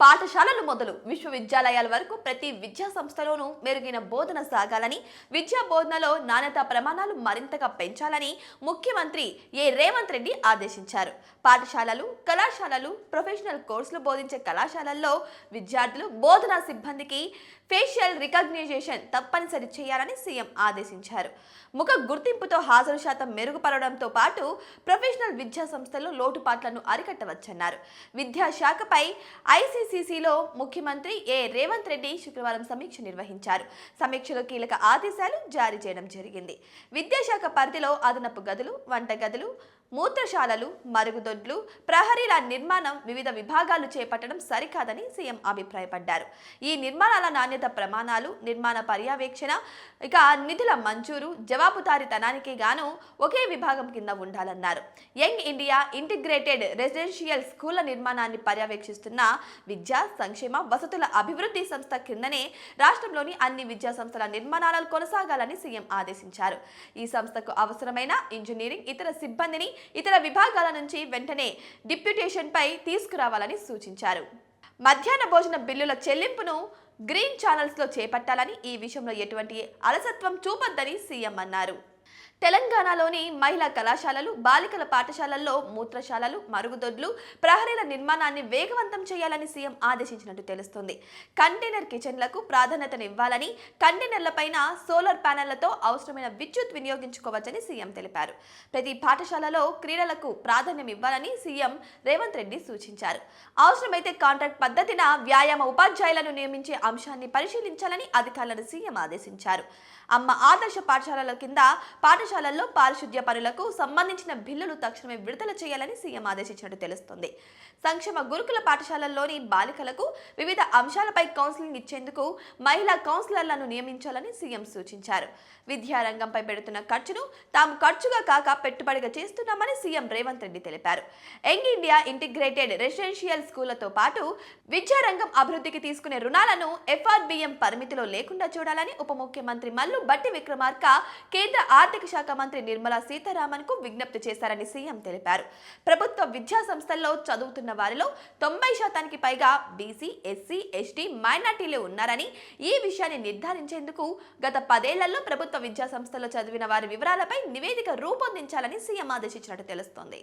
పాఠశాలలు మొదలు. విశ్వవిద్యాలయాల వరకు ప్రతి విద్యా సంస్థలోనూ మెరుగైన బోధన సాగాలని విద్యా బోధనలో నాణ్యత ప్రమాణాలు మరింతగా పెంచాలని ముఖ్యమంత్రి ఏ. రేవంత్ రెడ్డి ఆదేశించారు. పాఠశాలలు కళాశాలలు ప్రొఫెషనల్ కోర్సులు బోధించే కళాశాలల్లో విద్యార్థులు బోధనా సిబ్బందికి ఫేషియల్ రికగ్నైజేషన్ తప్పనిసరి చేయాలని సీఎం ఆదేశించారు. ముఖ గుర్తింపుతో హాజరు శాతం మెరుగుపడడంతో పాటు ప్రొఫెషనల్ విద్యా సంస్థల్లో లోటుపాట్లను అరికట్టవచ్చన్నారు. విద్యాశాఖపై ఐసీసీసీలో ముఖ్యమంత్రి ఏ రేవంత్ రెడ్డి శుక్రవారం సమీక్ష నిర్వహించారు. సమీక్షలో కీలక ఆదేశాలు జారీ చేయడం జరిగింది. విద్యాశాఖ పరిధిలో అదనపు గదులు వంట గదులు మూత్రశాలలు మరుగుదొడ్లు ప్రహరీల నిర్మాణం వివిధ విభాగాలు చేపట్టడం సరికాదని సీఎం అభిప్రాయపడ్డారు. ఈ నిర్మాణాల నాణ్యత ప్రమాణాలు నిర్మాణ పర్యవేక్షణ ఇక నిధుల మంజూరు జవాబుదారీతనానికి గాను ఒకే విభాగం కింద ఉండాలన్నారు. యంగ్ ఇండియా ఇంటిగ్రేటెడ్ రెసిడెన్షియల్ స్కూళ్ళ నిర్మాణాన్ని పర్యవేక్షిస్తున్న విద్యా సంక్షేమ వసతుల అభివృద్ధి సంస్థ కిందనే రాష్ట్రంలోని అన్ని విద్యా సంస్థల నిర్మాణాలు కొనసాగాలని సీఎం ఆదేశించారు. ఈ సంస్థకు అవసరమైన ఇంజనీరింగ్ ఇతర సిబ్బందిని ఇతర విభాగాల నుంచి వెంటనే డిప్యూటేషన్పై తీసుకురావాలని సూచించారు. మధ్యాహ్న భోజన బిల్లుల చెల్లింపును గ్రీన్ ఛానల్స్లో చేపట్టాలని ఈ విషయంలో ఎటువంటి అలసత్వం చూపొద్దని సీఎం అన్నారు. తెలంగాణలోని మహిళా కళాశాలలు బాలికల పాఠశాలల్లో మూత్రశాలలు మరుగుదొడ్లు ప్రహరీల నిర్మాణాన్ని వేగవంతం చేయాలని సీఎం ఆదేశించినట్టు తెలుస్తుంది. కంటైనర్ కిచెన్లకు ప్రాధాన్యతనివ్వాలని కంటైనర్లపైన సోలార్ ప్యానెళ్ళతో అవసరమైన విద్యుత్ వినియోగించుకోవచ్చని సీఎం తెలిపారు. ప్రతి పాఠశాలలో క్రీడలకు ప్రాధాన్యం ఇవ్వాలని సీఎం రేవంత్ రెడ్డి సూచించారు. అవసరమైతే కాంట్రాక్ట్ పద్ధతిన వ్యాయామ ఉపాధ్యాయులను నియమించే అంశాన్ని పరిశీలించాలని అధికారులను సీఎం ఆదేశించారు. అమ్మ ఆదర్శ పాఠశాలల కింద పాఠశాలల్లో పారిశుద్ధ్య పనులకు సంబంధించిన బిల్లులు తక్షణమే విడుదల చేయాలని సీఎం ఆదేశించినట్టు తెలుస్తోంది. సంక్షేమ గురుకుల పాఠశాలల్లోని బాలికలకు వివిధ అంశాలపై కౌన్సిలింగ్ ఇచ్చేందుకు మహిళా కౌన్సిలర్లను నియమించాలని సీఎం సూచించారు. విద్యారంగంపై పెడుతున్న ఖర్చును తాము ఖర్చుగా కాక పెట్టుబడిగా చేస్తున్నామని సీఎం రేవంత్ రెడ్డి తెలిపారు. యంగ్ ఇండియా ఇంటిగ్రేటెడ్ రెసిడెన్షియల్ స్కూళ్ళతో పాటు విద్యారంగం అభివృద్ధికి తీసుకునే రుణాలను ఎఫ్ఆర్బిఎం పరిమితిలో లేకుండా చూడాలని ఉప ముఖ్యమంత్రి మల్లు బట్టి విక్రమార్క కేంద్ర ఆర్థిక శాఖ మంత్రి నిర్మలా సీతారామన్కు విజ్ఞప్తి చేశారని సీఎం తెలిపారు. ప్రభుత్వ విద్యా సంస్థల్లో చదువుతున్న వారిలో తొంభై శాతానికి పైగా బీసీ ఎస్సీ ఎస్టీ మైనార్టీలు ఉన్నారని ఈ విషయాన్ని నిర్ధారించేందుకు గత పదేళ్ళలో ప్రభుత్వ విద్యా సంస్థల్లో చదివిన వారి వివరాలపై నివేదిక రూపొందించాలని సీఎం ఆదేశించినట్టు తెలుస్తోంది.